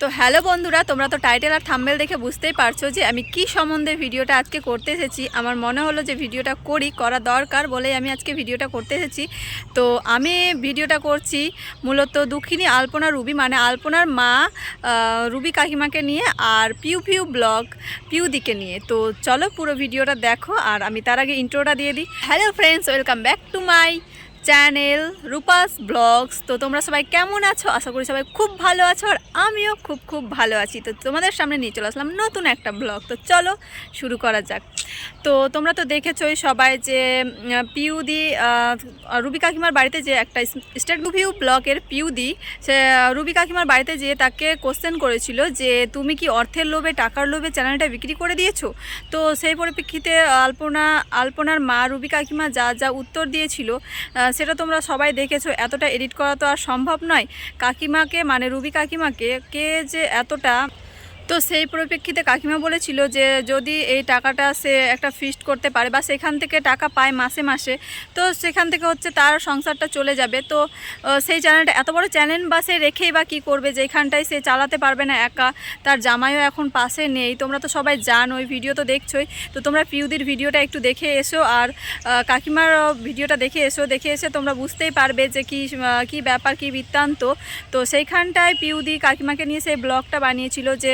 তো হ্যালো বন্ধুরা, তোমরা তো টাইটেল আর থাম্বেল দেখে বুঝতেই পারছ যে আমি কি সম্বন্ধে ভিডিওটা আজকে করতে এসেছি। আমার মনে হলো যে ভিডিওটা করি, করা দরকার বলেই আমি আজকে ভিডিওটা করতে এসেছি। তো আমি ভিডিওটা করছি মূলত দুঃখিনী, আলপনা, রুবি মানে আলপনার মা রুবি কাকিমাকে নিয়ে আর পিউ পিউ ব্লগ পিউ দিকে নিয়ে। তো চলো পুরো ভিডিওটা দেখো আর আমি তার আগে ইন্ট্রোটা দিয়ে দিই। Hello friends, welcome back to my channel Rupa's vlogs. তো তোমরা সবাই কেমন আছো? আশা করি সবাই খুব ভালো আছো আর আমিও খুব খুব ভালো আছি। তো তোমাদের সামনে নিয়ে চলে আসলাম নতুন একটা ব্লগ। তো চলো শুরু করা যাক। তো তোমরা তো দেখেছোই সবাই যে পিউদি রুবি কাকিমার বাড়িতে যে একটা স্টেট ভিউ ব্লকের পিউদি, সে রুবি কাকিমার বাড়িতে যেয়ে তাকে কোশ্চেন করেছিল যে, তুমি কি অর্থের লোভে, টাকার লোভে চ্যানেলটা বিক্রি করে দিয়েছ? তো সেই পরিপ্রেক্ষিতে আলপনা, আলপনার মা রুবি কাকিমা যা যা উত্তর দিয়েছিল সেটা তোমরা সবাই দেখেছ, এতটা এডিট করা তো আর সম্ভব নয়। কাকিমাকে মানে রুবি কাকিমাকে, কে যে এতটা তো সেই পরিপ্রেক্ষিতে কাকিমা বলেছিল যে যদি এই টাকাটা সে একটা ফিস্ট করতে পারে বা সেখান থেকে টাকা পায় মাসে মাসে, তো সেখান থেকে হচ্ছে তার সংসারটা চলে যাবে। তো সেই চ্যানেলটা এত বড় চ্যানেল বা সে রেখেই বা কী করবে? যেখানটায় সে চালাতে পারবে না একা, তার জামাইও এখন পাশে নেই। তোমরা তো সবাই জানো ওই ভিডিও তো দেখছোই। তো তোমরা পিউদির ভিডিওটা একটু দেখে এসো আর কাকিমার ভিডিওটা দেখে এসো। দেখে এসে তোমরা বুঝতেই পারবে যে কী কী ব্যাপার, কী বৃত্তান্ত। তো সেইখানটায় পিউদি কাকিমাকে নিয়ে সেই ব্লগটা বানিয়েছিল যে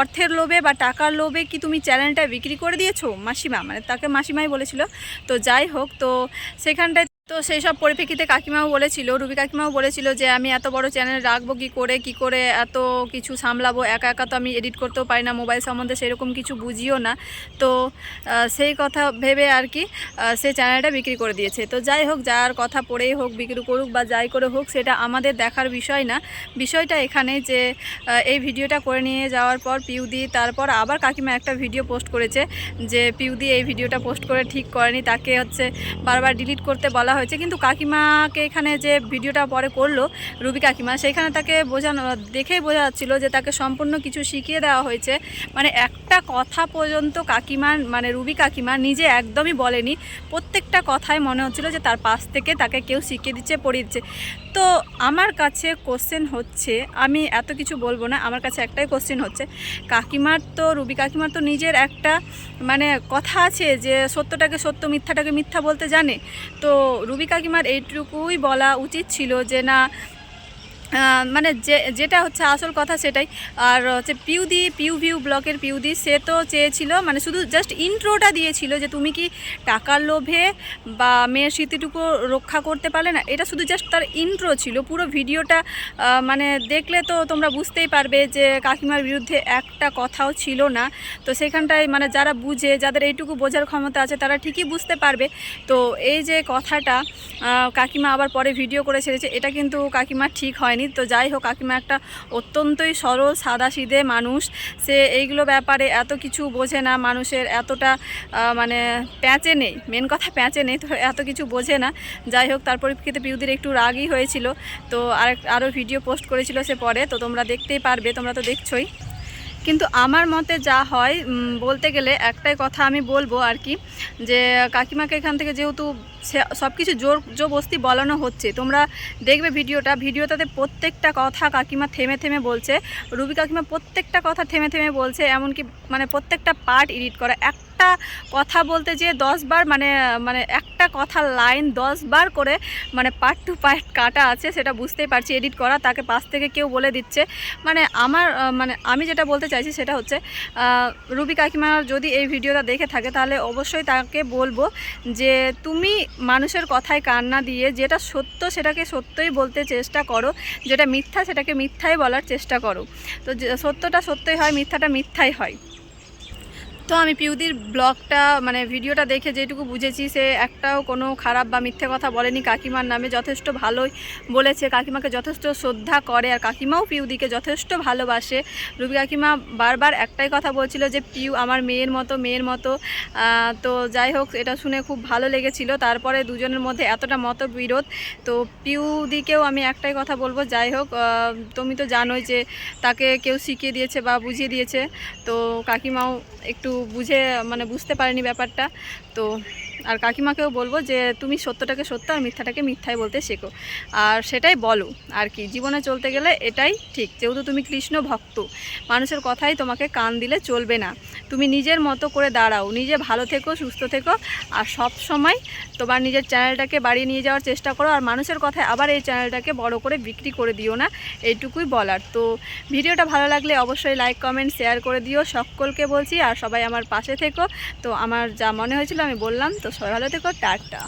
অর্থের লোভে বা টাকার লোভে কি তুমি চ্যানেলটা বিক্রি করে দিয়েছ? মাসিমা মানে তাকে মাসিমাই বলেছিল। তো যাই হোক, তো সেখানটায় তো সেই সব পরিপ্রেক্ষিতে কাকিমাও বলেছিল, রুবি কাকিমাও বলেছিল যে, আমি এত বড় চ্যানেল রাখব কি করে কি করে এত কিছু সামলাবো? একা একা তো আমি এডিট করতেও পারি না মোবাইল সম্বন্ধে সেরকম কিছু বুঝিও না। তো সেই কথা ভেবে আর কি সে চ্যানেলটা বিক্রি করে দিয়েছে। তো যাই হোক, যার কথা পড়েই হোক, বিক্রি করুক বা যাই করে হোক, সেটা আমাদের দেখার বিষয় না। বিষয়টা এখানে যে এই ভিডিওটা করে নিয়ে যাওয়ার পর পিউদি, তারপর আবার কাকিমা একটা ভিডিও পোস্ট করেছে যে, পিউদি এই ভিডিওটা পোস্ট করে ঠিক করেনি, তাকে হচ্ছে বারবার ডিলিট করতে বলা হয়েছে, কিন্তু কাকিমাকে এখানে যে ভিডিওটা পরে করল, রুবি কাকিমা, সেখানে তাকে বোঝানো, দেখেই বোঝা যাচ্ছিল যে তাকে সম্পূর্ণ কিছু শিখিয়ে দেওয়া হয়েছে। মানে একটা কথা পর্যন্ত কাকিমার মানে রুবি কাকিমা নিজে একদমই বলেনি। প্রত্যেকটা কথাই মনে হচ্ছিল যে তার পাশ থেকে তাকে কেউ শিখিয়ে দিচ্ছে, পড়িয়ে দিচ্ছে। তো আমার কাছে কোশ্চেন হচ্ছে, আমি এত কিছু বলব না, আমার কাছে একটাই কোশ্চেন হচ্ছে, কাকিমার তো, রুবি কাকিমার তো নিজের একটা মানে কথা আছে যে সত্যটাকে সত্য, মিথ্যাটাকে মিথ্যা বলতে জানে। তো রুবি কাকিমার এইটুকুই বলা উচিত ছিল যে না মানে যে, যেটা হচ্ছে আসল কথা সেটাই। আর হচ্ছে পিউদি পিউ ভিউ ব্লকের পিউদি, সে তো চেয়েছিল মানে শুধু জাস্ট ইন্ট্রোটা দিয়েছিল যে তুমি কি টাকার লোভে বা মেয়ের স্মৃতিটুকু রক্ষা করতে পারলে না? এটা শুধু জাস্ট তার ইন্ট্রো ছিল। পুরো ভিডিওটা মানে দেখলে তো তোমরা বুঝতেই পারবে যে কাকিমার বিরুদ্ধে একটা কথাও ছিল না। তো সেখানটায় মানে যারা বুঝে, যাদের এইটুকু বোঝার ক্ষমতা আছে তারা ঠিকই বুঝতে পারবে। তো এই যে কথাটা কাকিমা আবার পরে ভিডিও করে ছেড়েছে, এটা কিন্তু কাকিমা ঠিক হয়নি। তো যাই হোক, কাকিমা একটা অত্যন্তই সরল সাদা সিদে মানুষ। সে এইগুলো ব্যাপারে এত কিছু বোঝে না, মানুষের এতটা মানে প্যাঁচে নেই। মেন কথা প্যাঁচে নেই, তো এত কিছু বোঝে না। যাই হোক, তার পরিপ্রেক্ষিতে পিউদির একটু রাগই হয়েছিল। তো আরেক আরও ভিডিও পোস্ট করেছিল সে পরে, তো তোমরা দেখতেই পারবে, তোমরা তো দেখছোই। কিন্তু আমার মতে যা হয় বলতে গেলে একটাই কথা আমি বলব আর কি, যে কাকিমাকে এখান থেকে যেহেতু সব কিছু জোর জবস্তি বলানো হচ্ছে, তোমরা দেখবে ভিডিওটা, ভিডিওটাতে প্রত্যেকটা কথা কাকিমা থেমে থেমে বলছে, রুবি কাকিমা প্রত্যেকটা কথা থেমে থেমে বলছে, এমনকি মানে প্রত্যেকটা পার্ট এডিট করা একটা কথা বলতে যে দশবার মানে মানে একটা কথা লাইন দশবার করে মানে পার্ট টু পার্ট কাটা আছে, সেটা বুঝতেই পারছি এডিট করা তাকে পাশ থেকে কেউ বলে দিচ্ছে। মানে আমার মানে আমি যেটা বলতে চাইছি সেটা হচ্ছে রুবি কাকিমা যদি এই ভিডিওটা দেখে থাকে তাহলে অবশ্যই তাকে বলব যে তুমি মানুষের কথায় কান্না দিয়ে যেটা সত্য সেটাকে সত্যই বলতে চেষ্টা করো, যেটা মিথ্যা সেটাকে মিথ্যাই বলার চেষ্টা করো। তো সত্যটা সত্যই হয়, মিথ্যাটা মিথ্যাই হয়। তো আমি পিউদির ব্লগটা মানে ভিডিওটা দেখে যেটুকু বুঝেছি, সে একটাও কোনো খারাপ বা মিথ্যে কথা বলেনি। কাকিমার নামে যথেষ্ট ভালোই বলেছে। কাকিমাকে যথেষ্ট শ্রদ্ধা করে আর কাকিমাও পিউদিকে যথেষ্ট ভালোবাসে। রুবি কাকিমা বারবার একটাই কথা বলছিল যে, পিউ আমার মেয়ের মতো মেয়ের মতো। তো যাই হোক, এটা শুনে খুব ভালো লেগেছিল। তারপরে দুজনের মধ্যে এতটা মতবিরোধ। তো পিউদিকেও আমি একটাই কথা বলব, যাই হোক তুমি তো জানোই যে তাকে কেউ শিখিয়ে দিয়েছে বা বুঝিয়ে দিয়েছে। তো কাকিমাও একটু বুঝে মানে বুঝতে পারেনি ব্যাপারটা তো আর কাকিমাকেও বলব যে তুমি সত্যটাকে সত্য আর মিথ্যাটাকে মিথ্যাই বলতে শেখো। আর সেটাই বলো আর কি, জীবনে চলতে গেলে এটাই ঠিক। যেহেতু তুমি কৃষ্ণ ভক্ত, মানুষের কথাই তোমাকে কান দিলে চলবে না। তুমি নিজের মতো করে দাঁড়াও, নিজে ভালো থেকো, সুস্থ থেকো আর সব সময় তোমার নিজের চ্যানেলটাকে বাড়িয়ে নিয়ে যাওয়ার চেষ্টা করো আর মানুষের কথায় আবার এই চ্যানেলটাকে বড় করে বিক্রি করে দিও না, এইটুকুই বলার। তো ভিডিওটা ভালো লাগলে অবশ্যই লাইক, কমেন্ট, শেয়ার করে দিও। সকলকে বলছি আর সবাই আমার পাশে থেকো। তো আমার যা মনে হয়েছিল আমি বললাম, তো সবাই ভালো থেকো টাটা।